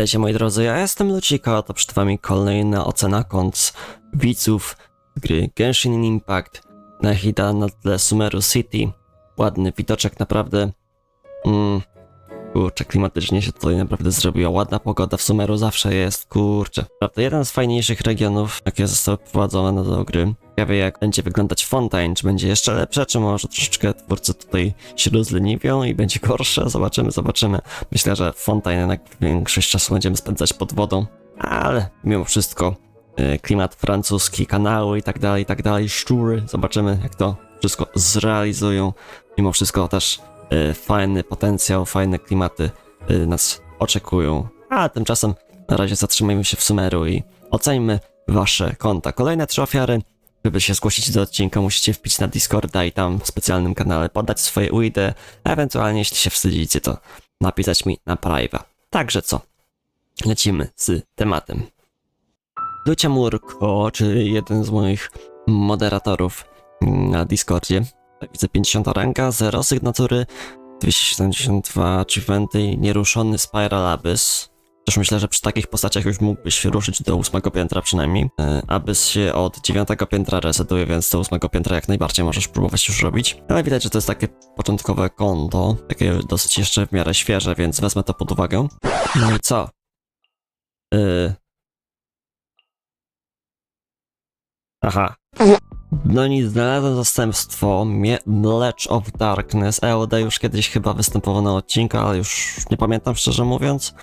Witajcie moi drodzy, ja jestem Lucika, to przed wami kolejna ocena kont widzów gry Genshin Impact na hita na tle Sumeru City. Ładny widoczek naprawdę. Mm, kurczę, klimatycznie się tutaj naprawdę zrobiła. Ładna pogoda w Sumeru zawsze jest, kurczę. Naprawdę jeden z fajniejszych regionów, jakie zostały wprowadzone do gry. Ciekawie jak będzie wyglądać Fontaine, czy będzie jeszcze lepsze, czy może troszeczkę twórcy tutaj się rozleniwią i będzie gorsze. Zobaczymy, zobaczymy. Myślę, że Fontaine jednak większość czasu będziemy spędzać pod wodą, ale mimo wszystko y, klimat francuski, kanały i tak dalej, i tak dalej, szczury. Zobaczymy, jak to wszystko zrealizują. Mimo wszystko też y, fajny potencjał, fajne klimaty y, nas oczekują. A tymczasem na razie zatrzymajmy się w Sumeru i oceńmy wasze konta. Kolejne trzy ofiary. Żeby się zgłosić do odcinka, musicie wpić na Discorda i tam w specjalnym kanale podać swoje UID, ewentualnie jeśli się wstydzicie, to napisać mi na prive'a. Także co? Lecimy z tematem. Lucia Murko, czyli jeden z moich moderatorów na Discordzie. Widzę 50 ranga, 0 sygnatury, 272 achievementy nieruszony Spiral Abyss. Też myślę, że przy takich postaciach już mógłbyś ruszyć do ósmego piętra przynajmniej. E, Abyss się od dziewiątego piętra resetuje, więc do ósmego piętra jak najbardziej możesz próbować już robić. Ale widać, że to jest takie początkowe konto, takie dosyć jeszcze w miarę świeże, więc wezmę to pod uwagę. No i co? Yy... Aha. No i znalazłem zastępstwo Ledge of Darkness. EOD już kiedyś chyba występował na odcinku, ale już nie pamiętam szczerze mówiąc.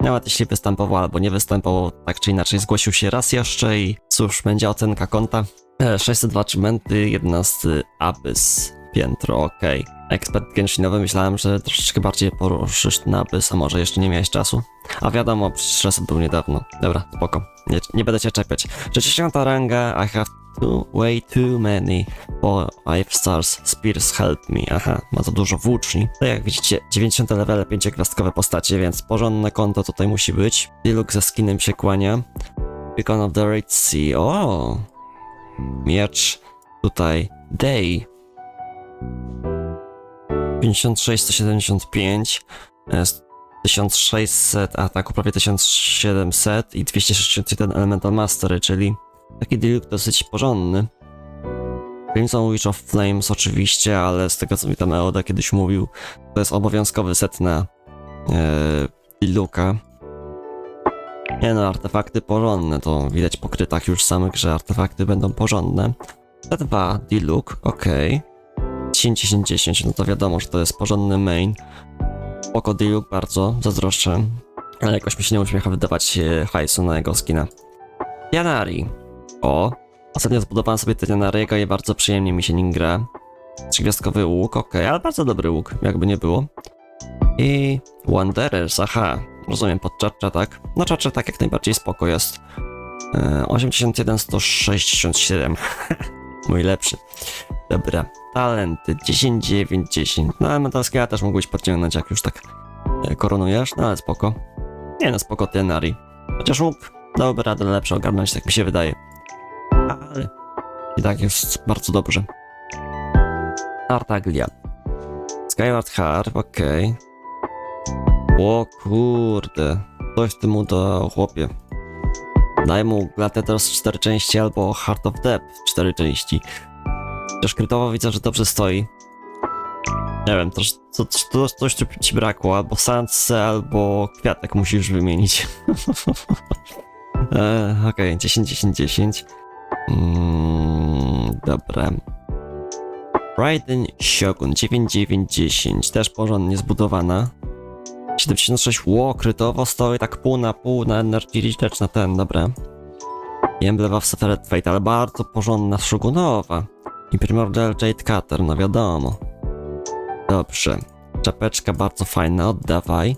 Nawet jeśli występował albo nie występował, tak czy inaczej zgłosił się raz jeszcze i cóż, będzie ocenka konta. E, 602 achievementy, 11 Abyss, piętro, okej. Ekspert Genshinowy, myślałem, że troszeczkę bardziej poruszysz ten Abyss, a może jeszcze nie miałeś czasu. A wiadomo, przecież reset był niedawno. Dobra, spoko, nie, nie będę cię czepiać. 60 ranga, I have too, way too many for 5 stars, spears help me. Aha, ma za dużo włóczni. To jak widzicie, 90 level, 5 gwiazdkowe postacie, więc porządne konto tutaj musi być. Diluc ze skinem się kłania. Beacon of the Red Sea, o! Miecz tutaj, Day. 56, 175, e, 1600 ataku, prawie 1700 i 261 Elemental Mastery, czyli taki deal dosyć porządny. Crimson Witch of Flames oczywiście, ale z tego co mi tam Eoda kiedyś mówił, to jest obowiązkowy set na Diluka. Nie no, artefakty porządne, to widać po krytach już samych, że artefakty będą porządne. T2 Diluk, okej. 10, 10, 10, no to wiadomo, że to jest porządny main. Oko Diluk bardzo, zazdroszczę. Ale jakoś mi się nie uśmiecha wydawać e, hajsu na jego skina. Janari. O, ostatnio zbudowałem sobie Janariego i bardzo przyjemnie mi się nim gra. Trzygwiazdkowy łuk, okej, ale bardzo dobry łuk, jakby nie było. I Wanderers, aha, rozumiem, pod Czacza, tak? No Czacza tak jak najbardziej spoko jest. E, 81, 167. Mój lepszy. Dobra, talenty 10, 9, 10. No elementalskiego też mógłbyś podciągnąć, jak już tak e, koronujesz, no ale spoko. Nie no, spoko Tenari. Chociaż mógł, dałby radę lepsze ogarnąć, tak mi się wydaje. I tak jest bardzo dobrze. Artaglia. Skyward Harp, okej. O kurde, coś ty mu do chłopie. Daj mu Gladiators 4 części albo Heart of Depth 4 części. Chociaż krytowo widzę, że dobrze stoi. Nie wiem, to, to, to, coś tu ci brakło, albo Sanse, albo Kwiatek musisz wymienić. e, Okej, 10, 10, 10. Mm, dobra. Raiden Shogun 9910, też porządnie zbudowana. 76 ło, krytowo stoi tak pół na pół na Energy Research na ten, dobra. I Emblem of Separate Fate, ale bardzo porządna Shogunowa. I Primordial Jade Cutter, no wiadomo. Dobrze. Czapeczka bardzo fajna, oddawaj.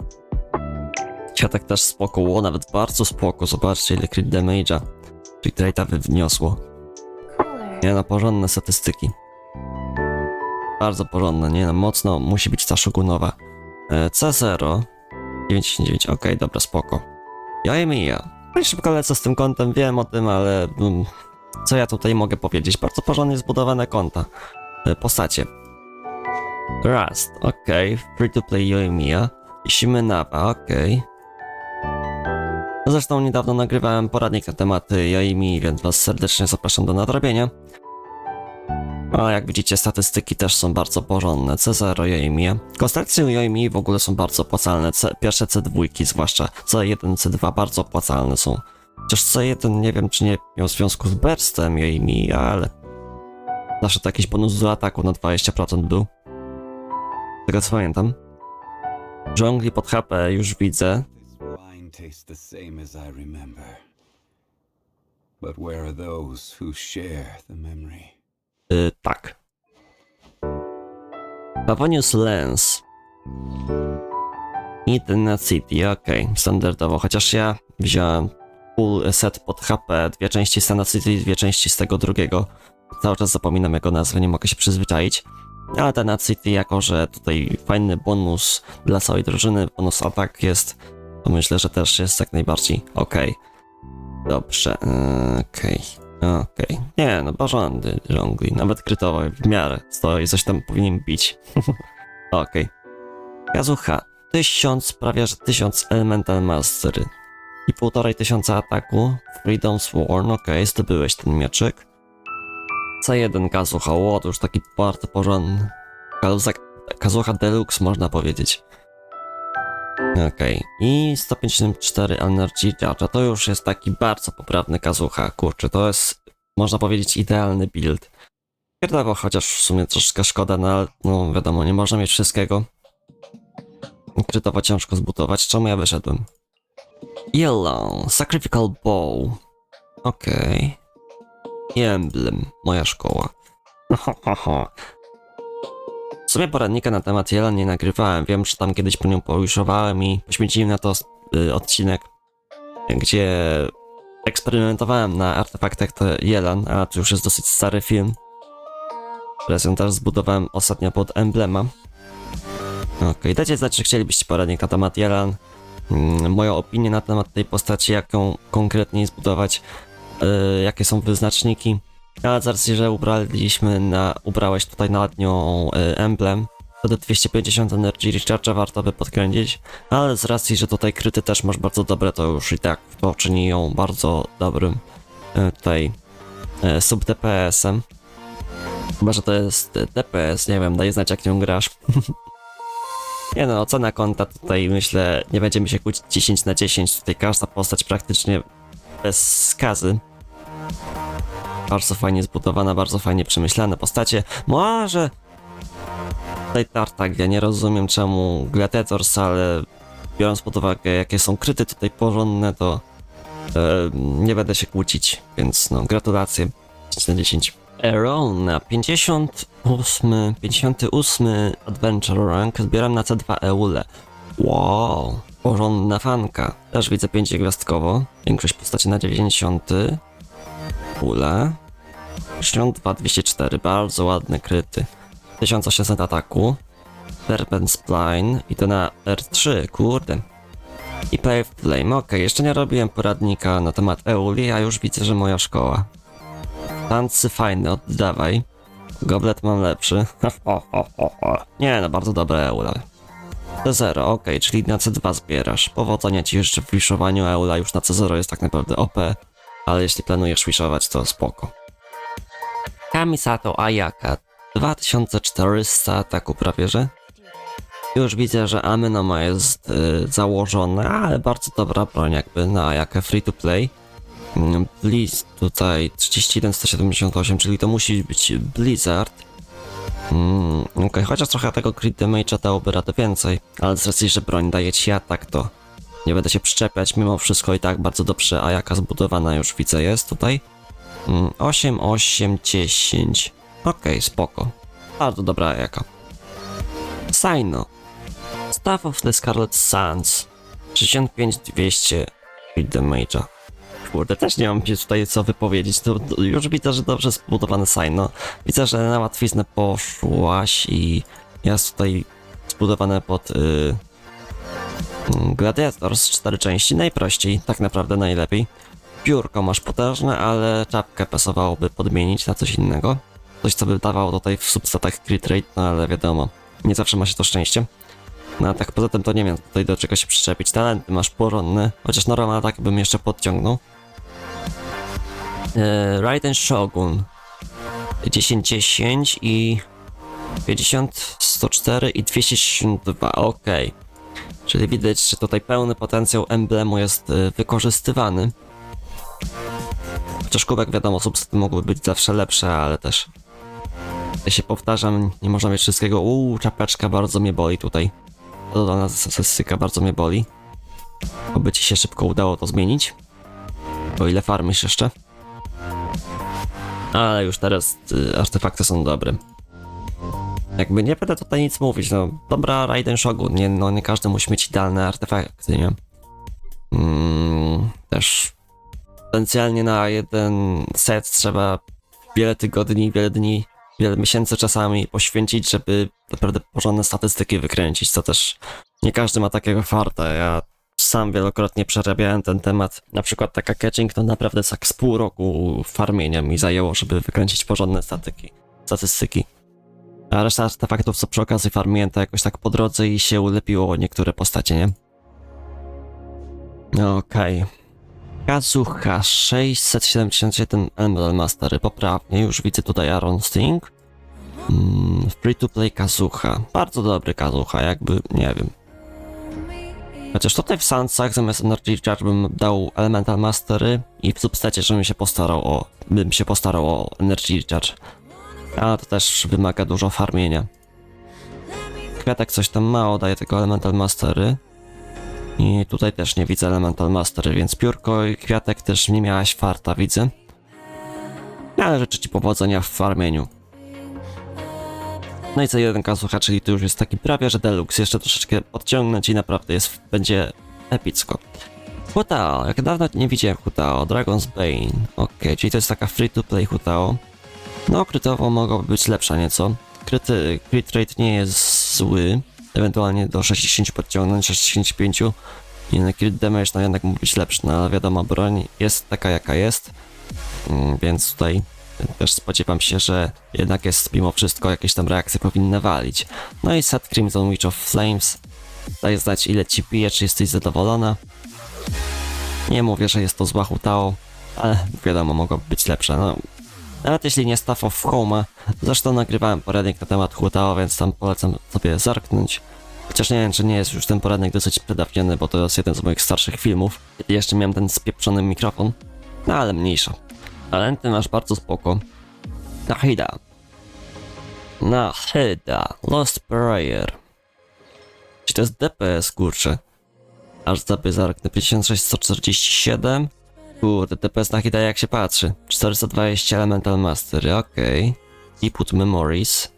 Kwiatek też spoko, ło, nawet bardzo spoko, zobaczcie ile crit damage'a. Czyli trade'a wniosło. Nie no, porządne statystyki. Bardzo porządne, nie no, mocno musi być ta Shogunowa. E, C0 99, okej, dobra, spoko. Ja i mija. No szybko lecę z tym kontem, wiem o tym, ale mm, co ja tutaj mogę powiedzieć? Bardzo porządnie zbudowane konta. E, Postacie. Rust, okej. Free to play Yoimiya. Shimenawa, okej. Zresztą niedawno nagrywałem poradnik na tematy Yoimi, więc was serdecznie zapraszam do nadrobienia. A jak widzicie, statystyki też są bardzo porządne. C0 Yoimi. Konstrukcje Yoimi w ogóle są bardzo opłacalne. C, pierwsze C2, zwłaszcza C1, C2 bardzo opłacalne są. Chociaż C1 nie wiem, czy nie miał związku z burstem Yoimi, ale zawsze to jakiś bonus do ataku na 20% był. Z tego co pamiętam. Dżungli pod HP już widzę. Tastes the same as I remember. But where are those who share the memory? Y, tak. Pavonius Lens. Internet City, okej, standardowo. Chociaż ja wziąłem full set pod HP, dwie części Standard City, dwie części z tego drugiego. Cały czas zapominam jego nazwę, nie mogę się przyzwyczaić. Ale ten City, jako że tutaj fajny bonus dla całej drużyny, bonus atak jest, to myślę, że też jest jak najbardziej okej. Dobrze, yy, okej. Okej. Nie, no porządny żongli. Nawet krytowo w miarę stoi, coś tam powinien bić. Okej. Kazucha. Tysiąc, prawie że tysiąc Elemental Mastery. I półtorej tysiąca ataku. Freedom Sworn, okej, zdobyłeś ten mieczyk. C1 Kazucha, o, to już taki bardzo porządny. Kazucha Deluxe można powiedzieć. Okej, i 154 Energy Charge, to już jest taki bardzo poprawny Kazucha, kurczę, to jest, można powiedzieć, idealny build. Pierdowo, chociaż w sumie troszkę szkoda, no ale, no wiadomo, nie można mieć wszystkiego. Krytowo ciężko zbudować, czemu ja wyszedłem? Yellow, Sacrificial Bow. Okej. I Emblem, moja szkoła. W sumie poradnika na temat Jela nie nagrywałem. Wiem, że tam kiedyś po nią pojuszowałem i poświęciłem na to y, odcinek, gdzie eksperymentowałem na artefaktach Jelan, a to już jest dosyć stary film. Też zbudowałem ostatnio pod emblema. Okej, dajcie znać, czy chcielibyście poradnik na temat Jelan. Mm, Moją opinię na temat tej postaci, jak ją konkretnie zbudować, y, jakie są wyznaczniki. Ale z racji, że ubraliśmy na, ubrałeś tutaj na nią y, emblem, to do 250 Energy Recharge'a warto by podkręcić, ale z racji, że tutaj kryty też masz bardzo dobre, to już i tak to czyni ją bardzo dobrym y, tutaj y, sub DPS-em. Chyba, że to jest DPS, nie wiem, daj znać jak nią grasz. nie no, ocena konta tutaj myślę, nie będziemy się kłócić 10 na 10, tutaj każda postać praktycznie bez skazy. Bardzo fajnie zbudowana, bardzo fajnie przemyślane postacie. Może tutaj Tartak, ja nie rozumiem czemu Gladiators, ale biorąc pod uwagę jakie są kryty tutaj porządne, to e, nie będę się kłócić, więc no gratulacje 10 na 10. Arrow na 58, 58 Adventure Rank zbieram na C2 Eule. Wow, porządna fanka. Też widzę 5 gwiazdkowo. Większość postaci na 90. Ule. 62, 204, bardzo ładne kryty. 1800 ataku. Serpent Spline i to na R3, kurde. I Pave Flame, okej, jeszcze nie robiłem poradnika na temat Euli, a już widzę, że moja szkoła. Tancy fajne, oddawaj. Goblet mam lepszy. nie no, bardzo dobre Eula. C0, okej, czyli na C2 zbierasz. Powodzenia ci jeszcze w wiszowaniu Eula, już na C0 jest tak naprawdę OP, ale jeśli planujesz wiszować, to spoko. Kamisato Ayaka. 2400 ataku prawie, że. Już widzę, że Amenoma jest y, założone, ale bardzo dobra broń jakby na Ayakę free to play. Mm, Blizz tutaj 31178, czyli to musi być Blizzard. Mm, Okej, chociaż trochę tego crit damage'a dałoby radę więcej, ale z racji, że broń daje ci atak, to nie będę się przyczepiać, mimo wszystko i tak bardzo dobrze Ayaka zbudowana już widzę jest tutaj. Mm, 8, 8, 10. Okej, spoko. Bardzo dobra jaka. Saino. Staff of the Scarlet Suns. 65, 200 hit damage'a. Kurde, też nie mam się tutaj co wypowiedzieć. To, już widzę, że dobrze zbudowane Saino. Widzę, że na łatwiznę poszłaś i jest tutaj zbudowane pod y, mm, Gladiators 4 części. Najprościej, tak naprawdę najlepiej. Piórko masz potężne, ale czapkę pasowałoby podmienić na coś innego. Coś, co by dawało tutaj w substatach crit rate, no ale wiadomo, nie zawsze ma się to szczęście. No a tak poza tym to nie wiem tutaj do czego się przyczepić. Talenty masz porządne, chociaż normal atak bym jeszcze podciągnął. E, Raiden Shogun 10-10 i 50, 104 i 262, ok. Czyli widać, że tutaj pełny potencjał emblemu jest e, wykorzystywany. Chociaż kubek wiadomo, substytuty mogły być zawsze lepsze, ale też ja się powtarzam, nie można mieć wszystkiego. Uuu, czapeczka bardzo mnie boli tutaj. Dodana sesyka bardzo mnie boli. Oby ci się szybko udało to zmienić. O ile farmisz jeszcze. Ale już teraz y, artefakty są dobre. Jakby nie będę tutaj nic mówić, no dobra Raiden Shogun, nie, no nie każdy musi mieć idealne artefakty, nie? Mm, też potencjalnie na jeden set trzeba wiele tygodni, wiele dni, wiele miesięcy czasami poświęcić, żeby naprawdę porządne statystyki wykręcić, co też nie każdy ma takiego farta. Ja sam wielokrotnie przerabiałem ten temat. Na przykład taka catching to naprawdę tak z pół roku farmienia mi zajęło, żeby wykręcić porządne statyki, statystyki. A reszta artefaktów, co przy okazji farmiłem, to jakoś tak po drodze i się ulepiło niektóre postacie, nie? Okej. Kazuha 677 Emerald Mastery, poprawnie, już widzę tutaj Aaron Sting. Mm, free to play Kazuha, bardzo dobry Kazuha, jakby, nie wiem. Chociaż tutaj w Sansach zamiast Energy Charge bym dał Elemental Mastery i w substecie, żebym się postarał o, bym się postarał o Energy Charge. Ale to też wymaga dużo farmienia. Kwiatek coś tam mało daje tego Elemental Mastery. I tutaj też nie widzę Elemental Mastery, więc piórko i kwiatek też nie miałaś farta, widzę. Ale życzę ci powodzenia w farmieniu. No i co jeden kasucha, czyli to już jest taki prawie, że deluxe. Jeszcze troszeczkę podciągnąć i naprawdę jest, będzie epicko. Hutao, jak dawno nie widziałem Hutao, Dragon's Bane. Okej, czyli to jest taka free to play Hutao. No, krytowo mogłaby być lepsza nieco. Kryty, crit rate nie jest zły. Ewentualnie do 60 podciągnąć, 65. I na crit damage no jednak mógł być lepszy, no ale wiadomo, broń jest taka jaka jest. Mm, Więc tutaj też spodziewam się, że jednak jest mimo wszystko jakieś tam reakcje powinny walić. No i set Crimson Witch of Flames. Daje znać ile ci pije, czy jesteś zadowolona. Nie mówię, że jest to zła hutao, ale wiadomo, mogłoby być lepsze. No, nawet jeśli nie Staff of Home, zresztą nagrywałem poradnik na temat hutao, więc tam polecam sobie zerknąć. Chociaż nie wiem, czy nie jest już ten poradnik dosyć przedawniony, bo to jest jeden z moich starszych filmów. Jeszcze miałem ten spieprzony mikrofon. No ale mniejsza. Talenty masz bardzo spoko. Nahida. Nahida. Lost Prayer. Czy to jest DPS, kurczę? Aż sobie zerknę. 5647. Kurde, DPS Nahida jak się patrzy. 420 Elemental Mastery, okej. Input Memories.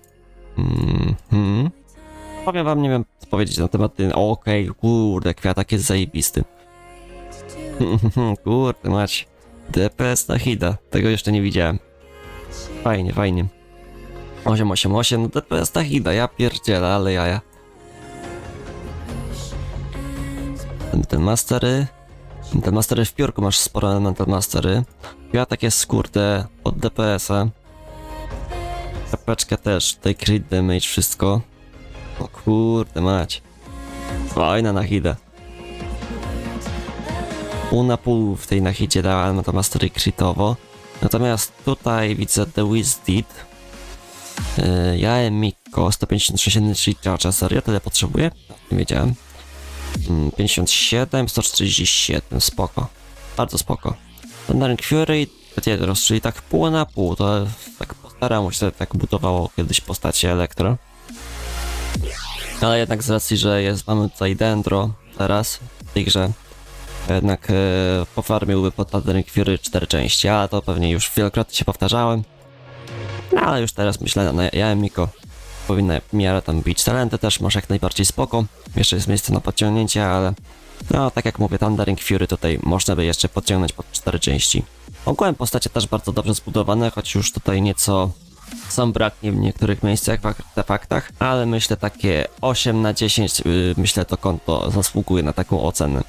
Mhm. Powiem wam, nie wiem co powiedzieć na temat tej... Okej, kurde, kwiatak jest zajebisty. kurde, mać. DPS na Hida. Tego jeszcze nie widziałem. Fajnie, fajnie. 888, no DPS na Hida, ja pierdzielę, ale jaja. Ten, ten mastery. Ten mastery w piórku masz sporo elemental mastery. Kwiatek jest kurde od DPS-a. Kapeczka też, tutaj crit damage, wszystko. O kurde mać. Fajna na Hida. Pół na pół w tej nachidzie dała Elemental Mastery critowo. Natomiast tutaj widzę The Wizdeed. Yy, ja Mikko 156 Energy Charge, serio tyle potrzebuję? Nie wiedziałem. Mm, 57, 147, spoko. Bardzo spoko. Thundering Fury, Tietros, czyli tak pół na pół, to tak postarało się, tak budowało kiedyś postacie Elektro. Ale jednak z racji, że jest, mamy tutaj Dendro teraz w tej grze, jednak e, pofarmiłby pod Thundering Fury 4 części, ale to pewnie już wielokrotnie się powtarzałem. No ale już teraz myślę na ja Miko powinna w miarę tam bić. Talenty też masz jak najbardziej spoko. Jeszcze jest miejsce na podciągnięcie, ale no tak jak mówię, Thundering Fury tutaj można by jeszcze podciągnąć pod 4 części. Ogółem postacie też bardzo dobrze zbudowane, choć już tutaj nieco są braknie w niektórych miejscach w artefaktach, ale myślę takie 8 na 10, yy, myślę to konto zasługuje na taką ocenę.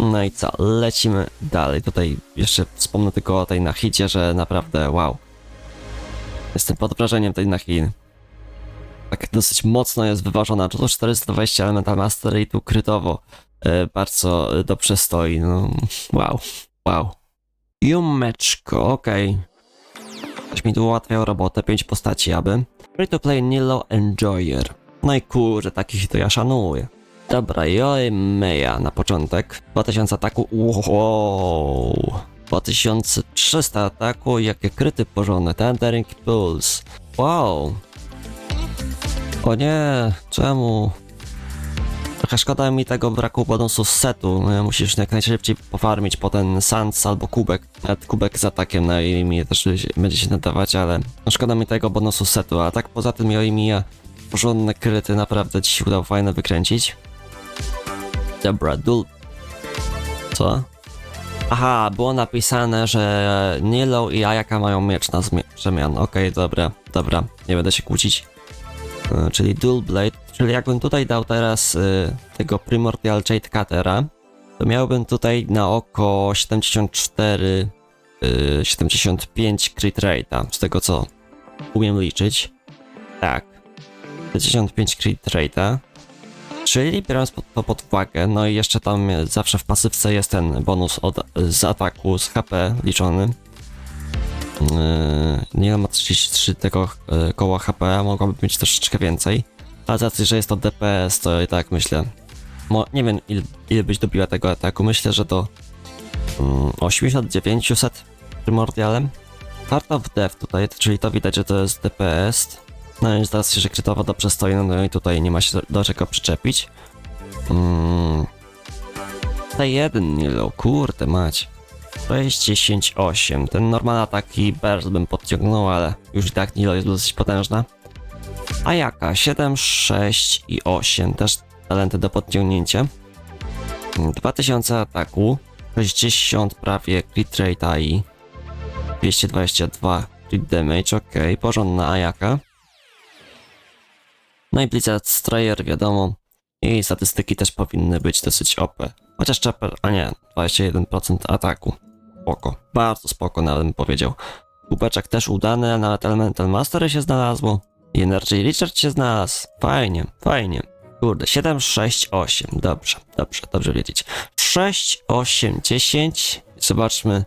No i co, lecimy dalej. Tutaj jeszcze wspomnę tylko o tej nachidzie, że naprawdę wow. Jestem pod wrażeniem tej nachiny. Tak dosyć mocno jest wyważona. Tu 420 Elemental Master i tu krytowo e, bardzo dobrze stoi. No, wow, wow. Jumeczko, okej. Ktoś mi tu ułatwiał robotę, 5 postaci, aby. Free to play Nilo Enjoyer. No i kurze, takich to ja szanuję. Dobra, Joy Meja na początek. 2000 ataku, wow. 2300 ataku, jakie kryty porządne. Thundering Pulse. Wow. O nie, czemu? Trochę szkoda mi tego braku bonusu z setu. No, Musisz jak najszybciej pofarmić po ten sans albo kubek. Nawet kubek z atakiem na Yoimiya też będzie- się nadawać, ale no szkoda mi tego bonusu setu. A tak poza tym Yoimiya porządne kryty naprawdę ci się udało fajne wykręcić. Dobra, dul... Co? Aha, było napisane, że Nilo i Ayaka mają miecz na przemian. Okej, dobra, dobra, nie będę się kłócić. E, czyli Dual Blade, czyli jakbym tutaj dał teraz y, tego Primordial Jade Cuttera, to miałbym tutaj na oko 74, y, 75 crit rate'a, z tego co umiem liczyć. Tak, 75 crit rate'a. Czyli biorąc to pod uwagę, no i jeszcze tam e, zawsze w pasywce jest ten bonus od, z ataku, z HP liczony. Yy, nie ma 33 tego yy, koła HP, a mogłoby mieć troszeczkę więcej. Ale z racji, że jest to DPS, to i tak myślę. Mo, nie wiem, ile, ile byś dobiła tego ataku. Myślę, że to mm, 8900 primordialem. Heart of Death tutaj, czyli to widać, że to jest DPS. No i z racji, że krytowo dobrze stoi, no i tutaj nie ma się do, do czego przyczepić. Mm. T1 Nilo, kurde mać. 6, 10, 8. Ten normal ataki Burst bym podciągnął, ale już i tak Nilo jest dosyć potężna. A jaka? 7, 6 i 8. Też talenty do podciągnięcia. 2000 ataku. 60 prawie crit rate i 222 crit damage. Ok, porządna Ayaka. No i Blizzard Strayer, wiadomo. I statystyki też powinny być dosyć OP. Chociaż Chopper, a nie, 21% ataku. Spoko. Bardzo spoko nawet bym powiedział. Kubeczek też udany, nawet Elemental Mastery się znalazło. I Energy Richard się znalazł. Fajnie, fajnie. Kurde, 7, 6, 8. Dobrze, dobrze, dobrze wiedzieć. 6, 8, 10. Zobaczmy.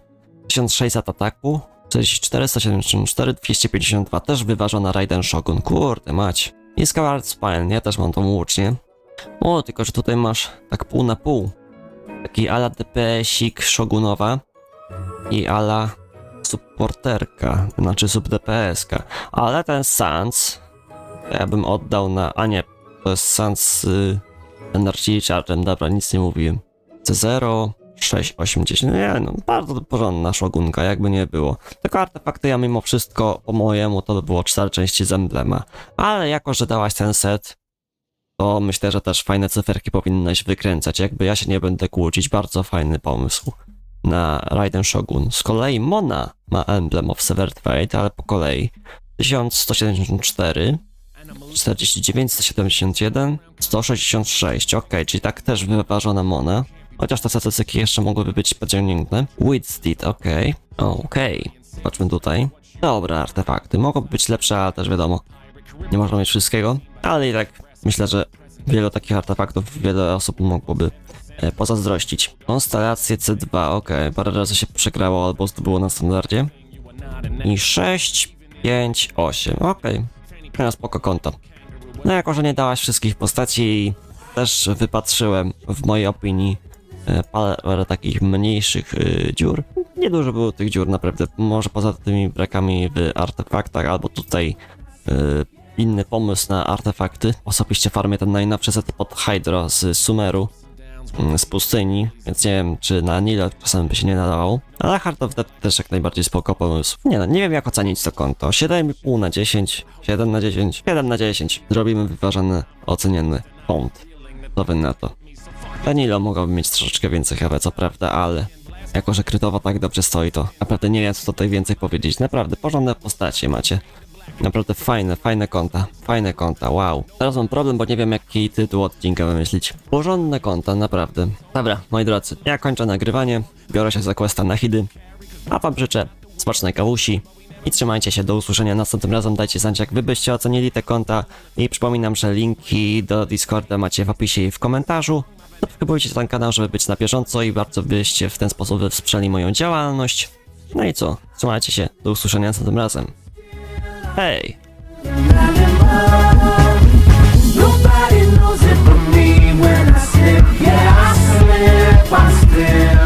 1600 ataku. 44, 174, 252. Też wyważona Raiden Shogun. Kurde, mać. I Skyward Spine, ja też mam tą łucznię. O, tylko że tutaj masz tak pół na pół. Taki ala DPS-ik Shogunowa i ala supporterka, znaczy sub DPS-ka. Ale ten Sans ja bym oddał na... a nie, to jest Sans y, Energy dobra, nic nie mówiłem. C0, 6, 8, 10, nie no, bardzo porządna Shogunka, jakby nie było. Tylko artefakty ja mimo wszystko, po mojemu, to by było 4 części z emblema. Ale jako, że dałaś ten set, to myślę, że też fajne cyferki powinnaś wykręcać. Jakby ja się nie będę kłócić, bardzo fajny pomysł na Raiden Shogun. Z kolei Mona ma emblem of Severed Fate, ale po kolei 1174, 49, 171, 166. Ok, czyli tak też wyważona Mona. Chociaż te statystyki jeszcze mogłyby być pociągnięte. Widsteed, ok. Okej, zobaczmy tutaj. Dobre artefakty, mogą być lepsze, ale też wiadomo, nie można mieć wszystkiego, ale i tak myślę, że wielu takich artefaktów wiele osób mogłoby e, pozazdrościć. Konstelacje C2, ok, parę razy się przegrało albo zdobyło na standardzie. I 6, 5, 8, ok. Na spoko konto. No jako, że nie dałaś wszystkich postaci, też wypatrzyłem w mojej opinii e, parę takich mniejszych e, dziur. Niedużo było tych dziur naprawdę, może poza tymi brakami w artefaktach, albo tutaj e, inny pomysł na artefakty. Osobiście farmię ten najnowszy set pod Hydro z Sumeru, mm, z pustyni, więc nie wiem, czy na Nile czasem by się nie nadawał. Ale Heart of Death też jak najbardziej spoko pomysł. Nie no, nie wiem jak ocenić to konto. 7,5 na 10, 7 na 10, 7 na 10. Zrobimy wyważony, oceniony font. Co wy na to? Danilo mogłoby mieć troszeczkę więcej chyba, co prawda, ale jako, że krytowo tak dobrze stoi, to naprawdę nie wiem, co tutaj więcej powiedzieć. Naprawdę, porządne postacie macie. Naprawdę fajne, fajne konta, fajne konta, wow. Teraz mam problem, bo nie wiem jaki tytuł odcinka wymyślić. Porządne konta, naprawdę. Dobra, moi drodzy, ja kończę nagrywanie, biorę się za questa na hidy, a wam życzę smacznej kawusi i trzymajcie się, do usłyszenia następnym razem, dajcie znać jak wy byście ocenili te konta i przypominam, że linki do Discorda macie w opisie i w komentarzu. Subskrybujcie ten kanał, żeby być na bieżąco i bardzo byście w ten sposób wesprzeli moją działalność. No i co, trzymajcie się, do usłyszenia następnym razem. Hey. I slip, yeah, I slip, I slip.